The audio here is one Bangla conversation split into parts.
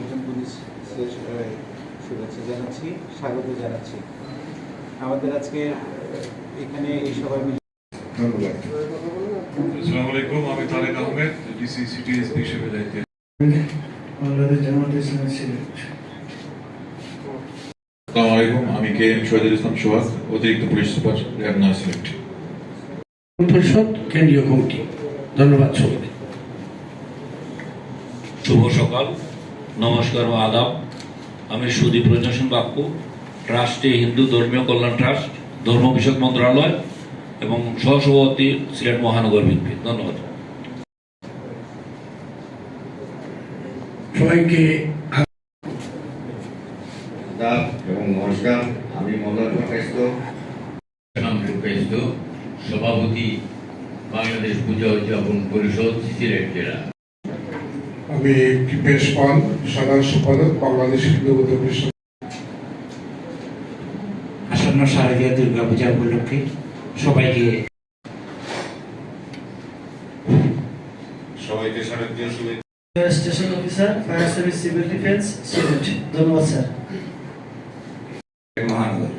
একজন পুলিশের শুভেচ্ছা জানাচ্ছি স্বাগত জানাচ্ছি। আমাদের আজকে এখানে এই সবাই মিলে ধন্যবাদ আসসালামু আলাইকুম আমি তারেক আহমেদ ডিসি সিটি হিসেবে দায়িত্বে বাংলাদেশ জামাত ইসলামের সিলেট। আসসালামু আলাইকুম আমি কে এম শহীদুল ইসলাম সোহাগ অতিরিক্ত পুলিশ সুপার র্যাব নয় সিলেক্ট পরিষদ কেন্দ্রীয় কমিটি। ধন্যবাদ সবাইকে। শুভ সকাল। নমস্কার ও আদাব। আমি সুদীপ রঞ্জন বাপ্পু ট্রাস্টে হিন্দু ধর্মীয় কল্যাণ ট্রাস্ট ধর্ম বিষয়ক মন্ত্রণালয় এবং সহসভাপতি সিলেট মহানগর বিএনপি ধন্যবাদ। সবাইকে এবং নমস্কার। আমি প্রকাশিত সভাপতি বাংলাদেশ পূজা উদযাপন পরিষদ সিলেট জেলা। আমি কৃপেশ পাল সাধারণ সম্পাদক বাংলাদেশ হিন্দু পরিষদ আসন্ন শারদীয় দুর্গা পূজা উপলক্ষে সবাইকে সবাইকে শারদীয় শুভেচ্ছা। Station officer fire service civil defence Sylhet ধন্যবাদ স্যার। মহানগর।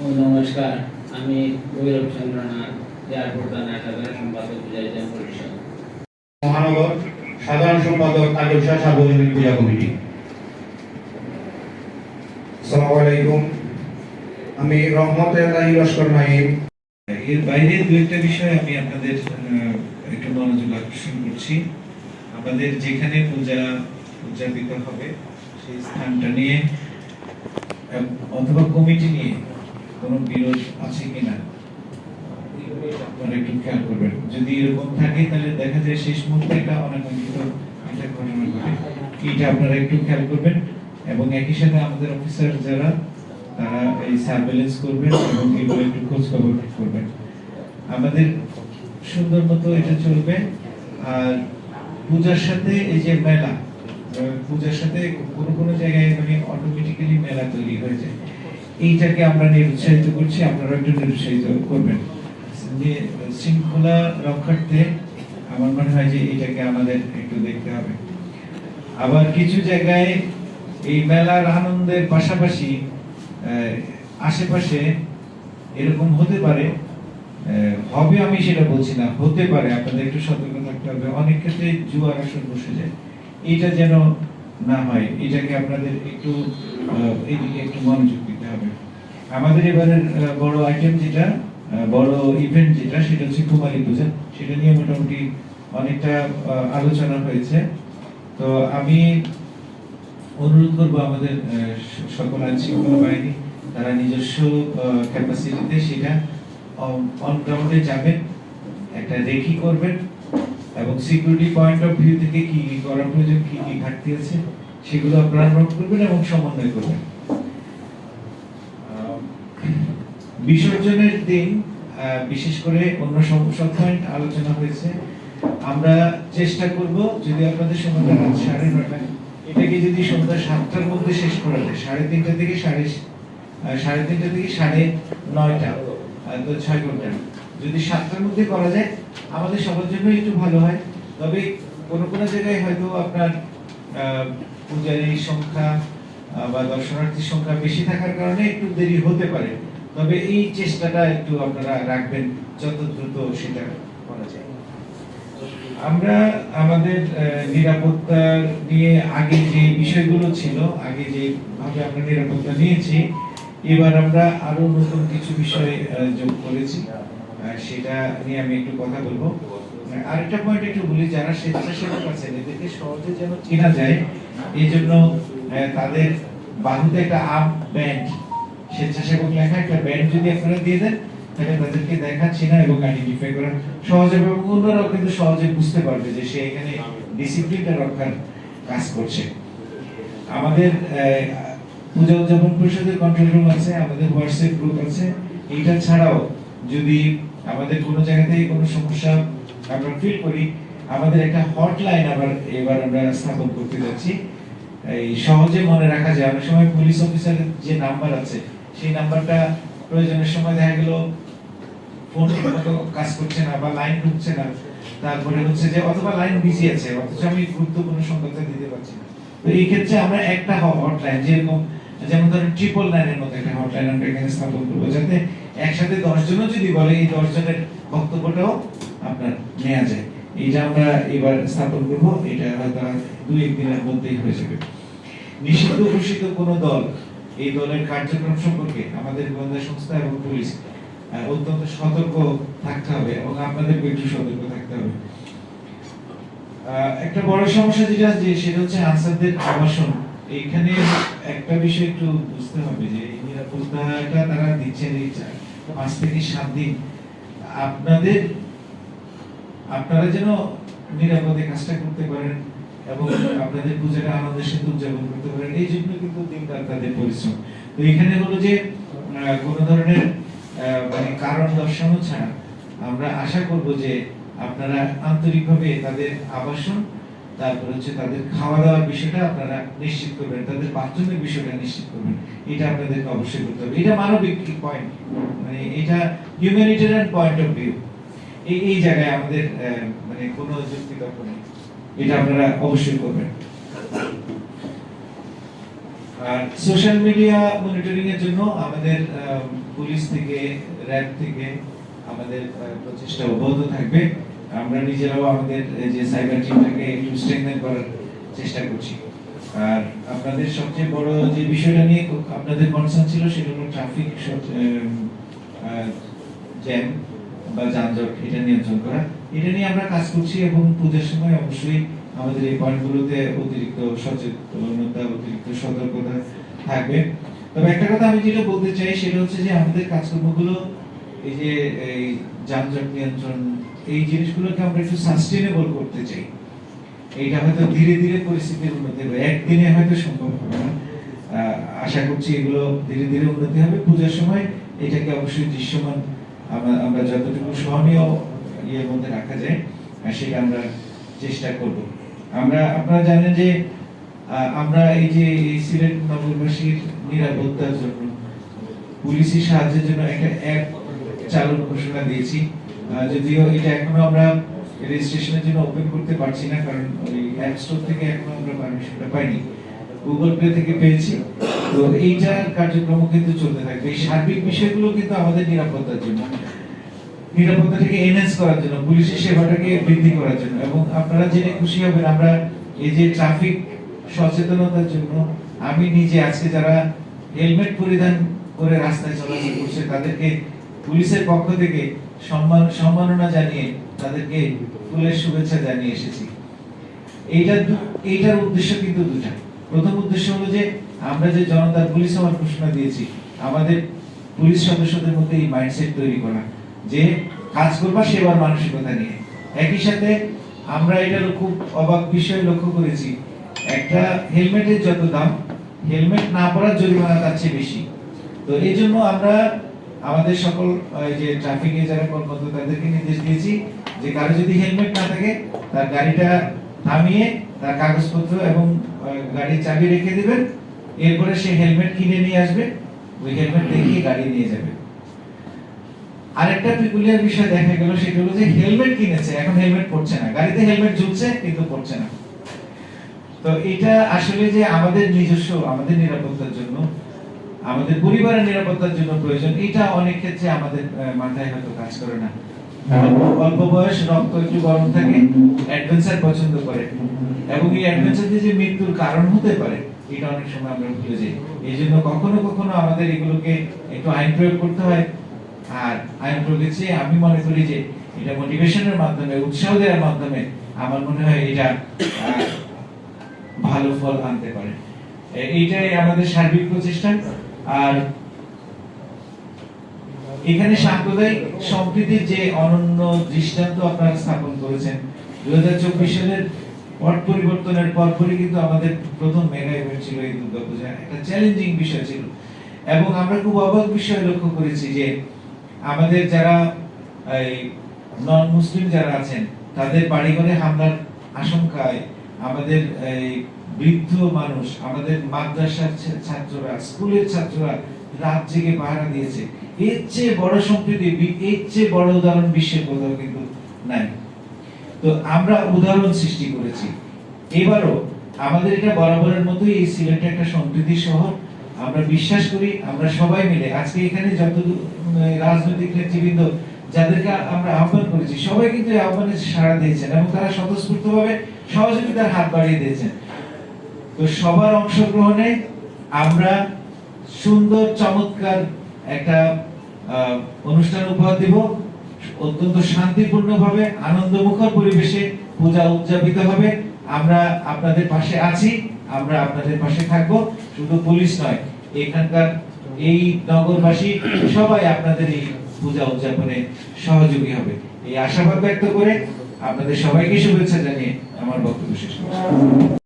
ও নমস্কার। আমি গৌরব চন্দ্রনাথ এয়ারপোর্ট সাধারণ সম্পাদক পরিষদ। মহানগর সাধারণ সম্পাদক কাজল শাহ সার্বজনীন পূজা কমিটি। আলাইকুম। আমি রহমত আল্লাহ লস্কর নাইম এর বাইরে দু একটা বিষয় আমি আপনাদের একটু মনোযোগ আকর্ষণ করছি। আমাদের যেখানে পূজা উদযাপিত হবে, সেই স্থানটা নিয়ে অথবা কমিটি নিয়ে কোনো বিরোধ আছে কিনা? একটু খেয়াল করবেন। যদি এরকম থাকে, তাহলে দেখা যায় শেষ এইটা আপনারা একটু খেয়াল করবেন। এবং একই সাথে আমাদের অফিসার যারা, তারা এই সার্ভেলেন্স করবেন এবং এগুলো একটু খোঁজ খবর করবেন। আমাদের সুন্দর মতো এটা চলবে। আর পূজার সাথে এই যে মেলা পূজার সাথে কোনো কোনো জায়গায় মানে অটোমেটিক্যালি মেলা তৈরি হয়ে যায়। এইটাকে আমরা নিরুৎসাহিত করছি। আপনারা একটু নিরুৎসাহিত করবেন। যে শৃঙ্খলা রক্ষার্থে আমার মনে হয় যে এটাকে আমাদের একটু দেখতে হবে। আবার কিছু জায়গায় এই মেলার আনন্দের পাশাপাশি আশেপাশে এরকম হতে পারে হবে আমি সেটা বলছি না হতে পারে আপনাদের একটু সতর্ক থাকতে হবে। অনেক ক্ষেত্রে জুয়ার আসর বসে যায়। এটা যেন না হয় এটাকে আপনাদের একটু আহ, এইদিকে একটু মনোযোগ দিতে হবে। আমাদের এবারের বড় আইটেম যেটা বড় ইভেন্ট যেটা, সেটা হচ্ছে কুমারী পূজা। সেটা নিয়ে মোটামুটি অনেকটা আলোচনা হয়েছে। তো আমি অনুরোধ করব আমাদের সকল আইন শৃঙ্খলা বাহিনী, তারা নিজস্ব ক্যাপাসিটিতে সেটা অন গ্রাউন্ডে যাবেন, একটা রেখি করবেন, এবং সিকিউরিটি পয়েন্ট অফ ভিউ থেকে কি কি করা প্রয়োজন, কি কি ঘাটতি আছে, সেগুলো আপনারা নোট করবেন এবং সমন্বয় করবেন। বিসর্জনের দিন বিশেষ করে অন্য সব পয়েন্ট আলোচনা হয়েছে। আমরা চেষ্টা করব যদি আপনাদের সময়টা রাত সাড়ে নটা এটাকে যদি সন্ধ্যা সাতটার মধ্যে শেষ করা যায়, সাড়ে তিনটা থেকে সাড়ে সাড়ে তিনটা থেকে সাড়ে নয়টা তো ছয় ঘণ্টা। যদি সাতটার মধ্যে করা যায়, আমাদের সবার জন্য একটু ভালো হয়। তবে কোনো কোনো জায়গায় হয়তো আপনার পূজারীর সংখ্যা বা দর্শনার্থীর সংখ্যা বেশি থাকার কারণে একটু দেরি হতে পারে। তবে এই চেষ্টাটা একটু আপনারা রাখবেন যত দ্রুত সেটা করা যায়। আমরা আমাদের নিরাপত্তা নিয়ে আগে যে বিষয়গুলো ছিল, আগে যে ভাবে আমরা নিরাপত্তা নিয়েছি, এবার আমরা আরও নতুন কিছু বিষয় যোগ করেছি। সেটা নিয়ে আমি একটু কথা বলব। আরেকটা পয়েন্ট একটু বলি, যারা স্বেচ্ছাসেবক আছেন, এদেরকে সহজে যেন চেনা যায় এই জন্য তাদের বাহুতে একটা আপ ব্যান্ড স্বেচ্ছাসেবক লেখা একটা ব্যান্ড যদি আপনারা দিয়ে দেন, তাহলে তাদেরকে দেখা চেনা এবং আইডেন্টিফাই করা সহজ অন্যরাও কিন্তু সহজে বুঝতে পারবে যে সে এখানে ডিসিপ্লিনটা রক্ষার কাজ করছে। আমাদের পূজা উদযাপন পরিষদের কন্ট্রোল রুম আছে, আমাদের হোয়াটসঅ্যাপ গ্রুপ আছে। এইটা ছাড়াও যদি আমাদের কোনো জায়গা থেকে কোনো সমস্যা আমরা ফিল করি, আমাদের একটা হটলাইন আবার এবার আমরা স্থাপন করতে যাচ্ছি। এই সহজে মনে রাখা যায়। অনেক সময় পুলিশ অফিসারের যে নাম্বার আছে সেই নাম্বারটা প্রয়োজনের সময় দেখা গেল ফোন ঠিকমতো কাজ করছে না বা লাইন ঢুকছে না। তারপরে হচ্ছে যে অথবা লাইন বিজি আছে, অথচ আমি গুরুত্বপূর্ণ সংবাদটা দিতে পারছি না। তো এই ক্ষেত্রে আমরা একটা হটলাইন যেরকম যেমন ধরেন ট্রিপল নাইনের মতো একটা হটলাইন আমরা এখানে স্থাপন করব, যাতে একসাথে দশজনও যদি বলে, এই দশজনের বক্তব্যটাও আপনার নেওয়া যায়। এইটা আমরা এবার স্থাপন করব, এটা হয়তো দুই একদিনের মধ্যেই হয়ে যাবে। নিষিদ্ধ ঘোষিত কোনো দল এই দলের কার্যক্রম সম্পর্কে আমাদের গোয়েন্দা সংস্থা এবং পুলিশ অত্যন্ত সতর্ক থাকতে হবে এবং আপনাদেরকে একটু সতর্ক থাকতে হবে। একটা বড় সমস্যা যেটা যে সেটা হচ্ছে আনসারদের আবাসন। এইখানে একটা বিষয় একটু বুঝতে হবে যে নিরাপত্তাটা তারা দিচ্ছেন এই পাঁচ থেকে সাত দিন। আপনাদের, আপনারা যেন নিরাপদে কাজটা করতে পারেন এবং আপনাদের পূজাটা আনন্দের সাথে উদযাপন করতে পারেন। এই জন্য কিন্তু দিনরাত তাদের পরিশ্রম। তো এখানে হলো যে কোনো ধরনের মানে কারণ দর্শানো ছাড়া আমরা আশা করব যে আপনারা আন্তরিকভাবে তাদের আবাসন, তারপর হচ্ছে তাদের খাওয়া দাওয়ার বিষয়টা আপনারা নিশ্চিত করবেন, তাদের বাথরুমের বিষয়টা নিশ্চিত করবেন। এটা আপনাদেরকে অবশ্যই করতে হবে। এটা মানবিক পয়েন্ট মানে এটা হিউম্যানিটেরিয়ান পয়েন্ট অফ ভিউ এই এই জায়গায় আমাদের মানে কোনো যুক্তি তর্ক নেই। এটা আপনারা অবশ্যই করবেন। আর সোশ্যাল মিডিয়া মনিটরিং এর জন্য আমাদের পুলিশ থেকে, র্যাব থেকে আমাদের প্রচেষ্টা অব্যাহত থাকবে। আমরা নিজেরাও আমাদের যে সাইবার টিমটাকে একটু স্ট্রেংথেন করার চেষ্টা করছি। আর আপনাদের সবচেয়ে বড় যে বিষয়টা নিয়ে আপনাদের কনসার্ন ছিল, সেটা হলো ট্রাফিক জ্যাম। বা যানজট এটা নিয়ন্ত্রণ করা। এটা নিয়ে আমরা কাজ করছি এবং পূজার সময় অবশ্যই আমাদের এই পয়েন্টগুলোতে অতিরিক্ত সচেতনতা, অতিরিক্ত সতর্কতা থাকবে। তবে একটা কথা আমি যেটা বলতে চাই সেটা হচ্ছে যে আমাদের কাজকর্মগুলো, এই যে, এই যানজট নিয়ন্ত্রণ, এই জিনিসগুলোকে আমরা একটু সাস্টেনেবল করতে চাই। এইটা হয়তো ধীরে ধীরে পরিস্থিতির উন্নতি হবে। একদিনে হয়তো সম্ভব হবে না। আশা করছি এগুলো ধীরে ধীরে উন্নতি হবে। পূজার সময় এটাকে অবশ্যই দৃশ্যমান আমরা যতটুকু সহনীয় ইয়ের মধ্যে রাখা যায় সেটা আমরা চেষ্টা করব। আমরা, আপনারা জানেন যে আমরা এই যে সিলেট নগরবাসীর নিরাপত্তার জন্য পুলিশি সাহায্যের জন্য একটা অ্যাপ চালুর ঘোষণা দিয়েছি। যদিও এটা এখনও আমরা রেজিস্ট্রেশনের জন্য ওপেন করতে পারছি না, কারণ ওই অ্যাপ স্টোর থেকে এখনও আমরা পারমিশনটা পাইনি। গুগল পে থেকে পেয়েছি। তো এইটা কার্যক্রম কিন্তু চলতে থাকবে। এই সার্বিক বিষয়গুলো কিন্তু আমাদের নিরাপত্তার জন্য। নিরাপত্তাটাকে এনহ্যান্স করার জন্য পুলিশের সেবাটাকে বৃদ্ধি করার জন্য। এবং আপনারা জেনে খুশি হবেন, আমরা এই যে ট্রাফিক সচেতনতার জন্য আমি নিজে আজকে যারা হেলমেট পরিধান করে রাস্তায় চলাচল করছে, তাদেরকে পুলিশের পক্ষ থেকে সম্মান, সম্মাননা জানিয়ে তাদেরকে ফুলের শুভেচ্ছা জানিয়ে এসেছি। এইটা এইটার উদ্দেশ্য কিন্তু দুটা প্রথম উদ্দেশ্য হলো যে আমরা যে জনতার পুলিশ হওয়ার ঘোষণা দিয়েছি, আমাদের পুলিশ সদস্যদের মধ্যে এই মাইন্ডসেট তৈরি করা, যে কাজ করবা সেবার মানসিকতা নিয়ে। একই সাথে আমরা এটার খুব অবাক বিষয় লক্ষ্য করেছি, একটা হেলমেটের যত দাম, হেলমেট না পরার জরিমানা তার চেয়ে বেশি। তো এই জন্য আমরা আমাদের সকল যে ট্রাফিকে যারা কর্মরত, তাদেরকে নির্দেশ দিয়েছি যে কারও যদি হেলমেট না থাকে, তার গাড়িটা থামিয়ে তার কাগজপত্র এবং গাড়ির চাবি রেখে দিবেন এরপরে সে হেলমেট কিনে নিয়ে আসবে ওই হেলমেট দেখিয়ে গাড়ি নিয়ে যাবে। আরেকটা পিকুলিয়ার বিষয় দেখা গেল সেটা হলো যে হেলমেট কিনেছে এখন হেলমেট পড়ছে না। গাড়িতে হেলমেট ঝুলছে কিন্তু পড়ছে না। তো এটা আসলে যে আমাদের নিজস্ব আমাদের নিরাপত্তার জন্য আমাদের পরিবারের নিরাপত্তার জন্য প্রয়োজন এটা অনেক ক্ষেত্রে আমাদের মাথায় হয়তো কাজ করে না। অল্প- বয়স রক্ত একটু গরম থাকে অ্যাডভেঞ্চার পছন্দ করে। এবং এই অ্যাডভেঞ্চার যে মৃত্যুর কারণ হতে পারে এটা অনেক সময় আমরা ভুলে যাই এই জন্য কখনো কখনো আমাদের এগুলোকে একটু আইন প্রয়োগ করতে হয়। আর আইন প্রয়োগের চেয়ে আমি মনে করি যে এটা মোটিভেশনের মাধ্যমে, উৎসাহ দেওয়ার মাধ্যমে আমার মনে হয় এটা ভালো ফল আনতে পারে। এইটাই আমাদের সার্বিক প্রচেষ্টা। আর এখানে সাম্প্রদায়িক সম্প্রীতির যে অনন্য দৃষ্টান্ত আপনারা স্থাপন করেছেন দু হাজার চব্বিশ সালের পট পরিবর্তনের পরপরই কিন্তু আমাদের প্রথম মেগা ইভেন্ট ছিল এই দুর্গাপূজা একটা চ্যালেঞ্জিং বিষয় ছিল। এবং আমরা খুব অবাক বিষয় লক্ষ্য করেছি যে আমাদের যারা, এই নন মুসলিম যারা আছেন, তাদের বাড়িঘরে হামলার আশঙ্কায় আমাদের এই বৃদ্ধ মানুষ, আমাদের মাদ্রাসার ছাত্ররা, স্কুলের ছাত্ররা রাত জেগে পাহারা দিয়েছে। এর চেয়ে বড় সম্প্রীতি, এর চেয়ে বড় উদাহরণ বিশ্বের কোথাও কিন্তু নাই। তো আমরা উদাহরণ সৃষ্টি করেছি। এবারও আমাদের এটা বরাবরের মতোই এই সিলেট একটা সমৃদ্ধি শহর আমরা বিশ্বাস করি, আমরা সবাই মিলে আজকে এখানে যত রাজনৈতিক নেতৃবৃন্দ যাদেরকে আমরা আহ্বান করেছি, সবাই কিন্তু এই আহ্বানে সাড়া দিয়েছেন এবং তারা স্বতঃস্ফূর্তভাবে সহযোগিতার হাত বাড়িয়ে দিয়েছেন। তো সবার অংশগ্রহণে আমরা সুন্দর, চমৎকার একটা অনুষ্ঠান উপহার দিব। অত্যন্ত শান্তিপূর্ণভাবে, আনন্দমুখর পরিবেশে পূজা উদযাপিত হবে। আমরা আপনাদের পাশে আছি, আমরা আপনাদের পাশে থাকব। শুধু পুলিশ নয়, এখানকার এই নগরবাসী সবাই আপনাদের এই পূজা উদযাপনে সহযোগী হবে। এই আশাবাদ ব্যক্ত করে আপনাদের সবাইকে শুভেচ্ছা জানিয়ে আমার বক্তব্য শেষ করছি।